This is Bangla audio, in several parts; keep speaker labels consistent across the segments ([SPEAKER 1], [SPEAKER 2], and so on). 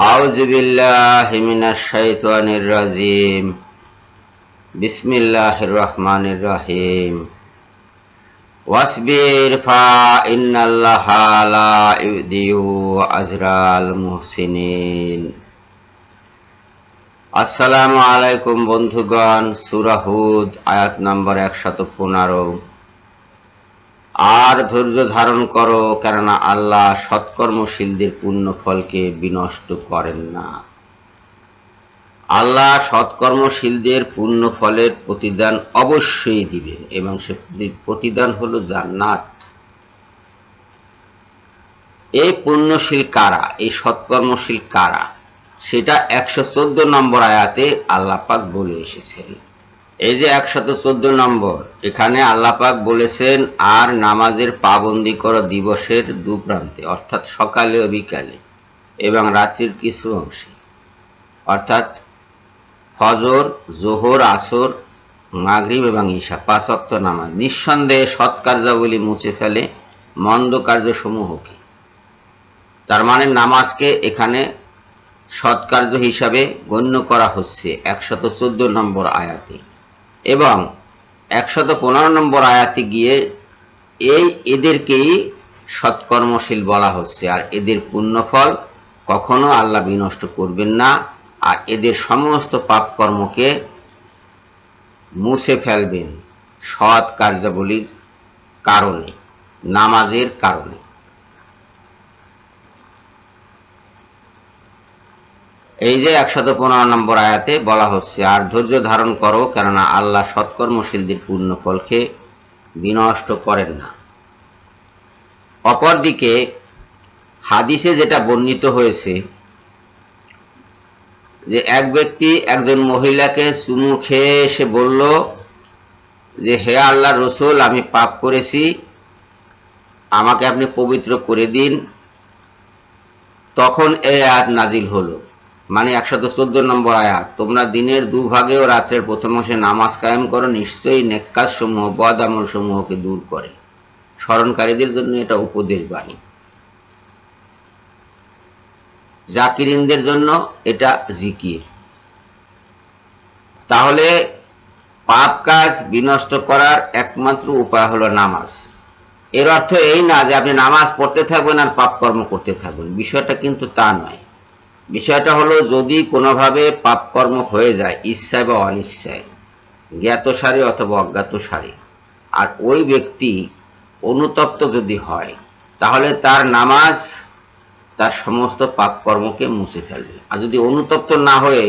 [SPEAKER 1] أعوذ بالله من الشيطان الرجيم بسم الله الرحمن الرحيم واصبر فإن الله لا يضيع أجر المحسنين আসসালামু আলাইকুম বন্ধুগণ সুরাহুদ আয়াত নম্বর একশত পনেরো আর ধৈর্য ধারণ করো, কেননা আল্লাহ সৎকর্মশীলদের পূর্ণ ফলকে বিনষ্ট করেন না। আল্লাহ সৎকর্মশীলদের পুণ্য ফলের প্রতিদান অবশ্যই দিবেন, এবং সে প্রতিদান হলো জান্নাত। এই পুণ্যশীল কারা? এই সৎকর্মশীল কারা? সেটা একশো চোদ্দ নম্বর আয়াতে আল্লাপাক বলে এসেছেন। এই যে একশত চোদ্দ নম্বর, এখানে আল্লাপাক বলেছেন, আর নামাজের পাবন্দি করা দিবসের দু প্রান্তে, অর্থাৎ সকালে ও বিকালে, এবং রাত্রির কিছু অংশে। অর্থাৎ ফজর, জোহর, আসর, মাগরিব এবং ঈশা, পাঁচ অক্ত নামাজ। নিঃসন্দেহে সৎ কার্যাবলী মুছে ফেলে মন্দ কার্যসমূহকে তার মানে নামাজকে এখানে সৎকার্য হিসাবে গণ্য করা হচ্ছে একশত চোদ্দ নম্বর আয়াতে। এবং একশত পনেরো নম্বর আয়াতে গিয়ে এই এদেরকেই সৎকর্মশীল বলা হচ্ছে। আর এদের পুণ্যফল কখনো আল্লাহ বিনষ্ট করবেন না। আর এদের সমস্ত পাপ কর্মকে মুছে ফেলবেন সৎ কার্যাবলীর কারণে, নামাজের কারণে। এই যে একশত পনেরো নম্বর আয়াতে বলা হচ্ছে, আর ধৈর্য ধারণ করো, কেননা আল্লাহ সৎকর্মশীলদের পূর্ণ ফলকে বিনষ্ট করেন না। অপরদিকে হাদিসে যেটা বর্ণিত হয়েছে, যে এক ব্যক্তি একজন মহিলাকে চুমু খেয়ে এসে বলল যে, হে আল্লাহ রসুল, আমি পাপ করেছি, আমাকে আপনি পবিত্র করে দিন। তখন এই আয়াত নাজিল হলো। মানে একশত চোদ্দ নম্বর আয়াত, তোমরা দিনের দুভাগে ও রাত্রের প্রথম অংশে নামাজ কায়েম করো, নিশ্চয়ই নেকাজ সমূহ বদ আমল সমূহকে দূর করে। স্মরণকারীদের জন্য এটা উপদেশ বাণী। জাকিরিনদের জন্য এটা জিকির। তাহলে পাপ কাজ বিনষ্ট করার একমাত্র উপায় হলো নামাজ। এর অর্থ এই না যে আপনি নামাজ পড়তে থাকবেন আর পাপ কর্ম করতে থাকবেন। বিষয়টা কিন্তু তা নয়। বিষয়টা হলো, যদি কোনোভাবে পাপকর্ম হয়ে যায় ইচ্ছায় বা অনিচ্ছায় জ্ঞাত সারে অথবা অজ্ঞাত সারে আর ওই ব্যক্তি অনুতপ্ত যদি হয়, তাহলে তার নামাজ, তার সমস্ত পাপকর্মকে মুছে ফেলবে। আর যদি অনুতপ্ত না হয়ে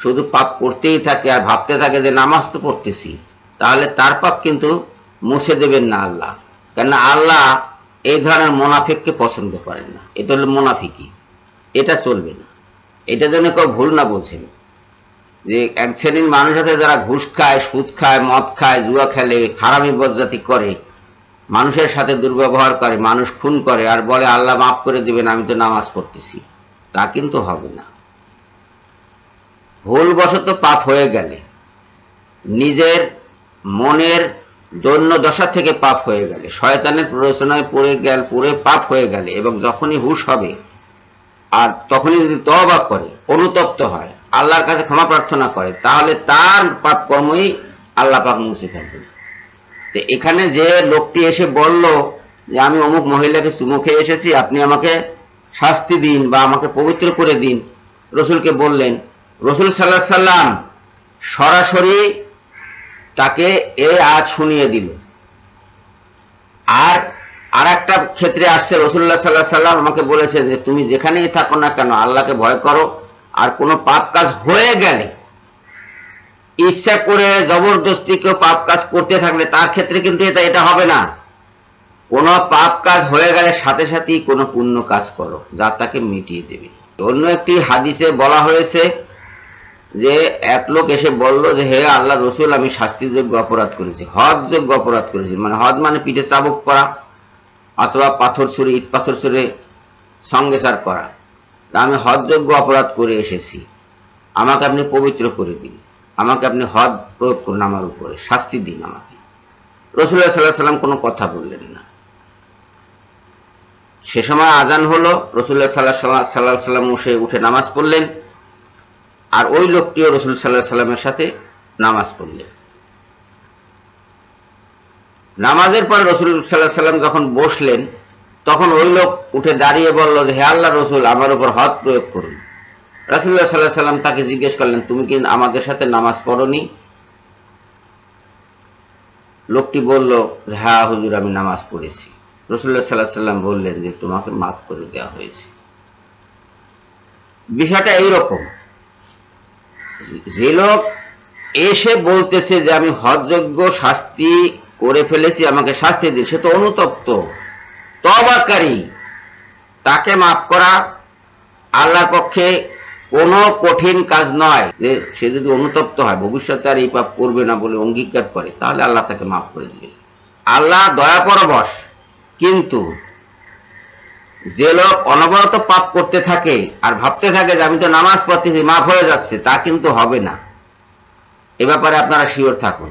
[SPEAKER 1] শুধু পাপ করতেই থাকে আর ভাবতে থাকে যে নামাজ তো পড়তেছি, তাহলে তার পাপ কিন্তু মুছে দেবেন না আল্লাহ। কেননা আল্লাহ এই ধরনের মোনাফিককে পছন্দ করেন না। এটা হলো মোনাফিকি। এটা চলবে না। এটা যেন কেউ ভুল না বোঝেন যে এক শ্রেণির মানুষ আছে, যারা ঘুষ খায়, সুদ খায়, মদ খায়, জুয়া খেলে, হারামি বজ্জাতি করে, মানুষের সাথে দুর্ব্যবহার করে, মানুষ খুন করে আর বলে, আল্লাহ মাফ করে দিবেন, আমি তো নামাজ পড়তেছি। তা কিন্তু হবে না। ভুল ভুলবশত পাপ হয়ে গেলে, নিজের মনের দৈন্য দশা থেকে পাপ হয়ে গেলে, শয়তানের প্ররোচনায় পড়ে গেল, পড়ে পাপ হয়ে গেলে এবং যখনই হুশ হবে আর তখনই যদি তবা করে, অনুতপ্ত হয়, আল্লাহর কাছে ক্ষমা প্রার্থনা করে, তাহলে তার পাপ কর্মই আল্লাহ পাক মুছে ফেলবেন তো এখানে যে লোকটি এসে বলল যে, আমি অমুক মহিলাকে চুমু খেয়ে এসেছি, আপনি আমাকে শাস্তি দিন বা আমাকে পবিত্র করে দিন। রসুলকে বললেন, রসুল সাল্লাহ সাল্লাম সরাসরি তাকে এ আজ শুনিয়ে দিল। আর আর একটা ক্ষেত্রে আসছে, রসুল্লাহ সাল্লাহ সাল্লাম আমাকে বলেছে যে তুমি যেখানেই থাকো না কেন, আল্লাহকে ভয় করো। আর কোনো পাপ কাজ হয়ে গেলে, ইচ্ছা করে জবরদস্তি কেউ পাপ কাজ করতে থাকলে, তার ক্ষেত্রে কিন্তু এটা এটা হবে না। কোন পাপ কাজ হয়ে গেলে সাথে সাথেই কোনো পুণ্য কাজ করো, যা তাকে মিটিয়ে দেবে। অন্য একটি হাদিসে বলা হয়েছে যে, এক লোক এসে বলল যে, হে আল্লাহ রসুল, আমি শাস্তিযোগ্য অপরাধ করেছি হদ যোগ্য অপরাধ করেছি। মানে হদ মানে পিঠে চাবুক করা অথবা পাথর ছুড়ে ইট পাথর ছুড়ে সঙ্গে সার করা। আমি হদযোগ্য অপরাধ করে এসেছি। আমাকে আপনি পবিত্র করে দিন। আমাকে আপনি হদ প্রয়োগ করুন আমার উপরে। শাস্তি দিন আমাকে। রসুল্লাহ সাল্লাহ সাল্লাম কোনো কথা বললেন না। সে সময় আজান হলো। রসুল্লাহ সাল্লাহ সাল্লাহ সাল্লাম উঠে উঠে নামাজ পড়লেন। আর ওই লোকটিও রসুল সাল্লাহ সাল্লামের সাথে নামাজ পড়লেন। নামাজের পরে রসুল সাল্লাহ সাল্লাম যখন বসলেন, তখন ওই লোক উঠে দাঁড়িয়ে বলল যে, হে আল্লাহ রসুল, আমার উপর হদ প্রয়োগ করুন। রাসুল্লাহ সাল্লাহ সাল্লাম তাকে জিজ্ঞেস করলেন, তুমি কি আমাদের সাথে নামাজ পড়নি? লোকটি বলল হ্যাঁ হুজুর, আমি নামাজ পড়েছি। রসুল্লাহ সাল্লাহ সাল্লাম বললেন যে, তোমাকে মাফ করে দেওয়া হয়েছে। বিষয়টা এইরকম। যে লোক এসে বলতেছে যে, আমি হজযোগ্য শাস্তি করে ফেলেছি, আমাকে শাস্তি দিন। সে তো অনুতপ্ত, তবাকারী। তাকে মাফ করা আল্লাহর পক্ষে কোনো কঠিন কাজ নয়। যে সে যদি অনুতপ্ত হয়, ভবিষ্যতে আর এই পাপ করবে না বলে অঙ্গীকার করে, তাহলে আল্লাহ তাকে মাফ করে দিবে। আল্লাহ দয়া পরবশ, কিন্তু যে লোক অনবরত পাপ করতে থাকে আর ভাবতে থাকে যে আমি তো নামাজ পড়তেছি, মাফ হয়ে যাচ্ছে, তা কিন্তু হবে না। এ ব্যাপারে আপনারা শিওর থাকুন।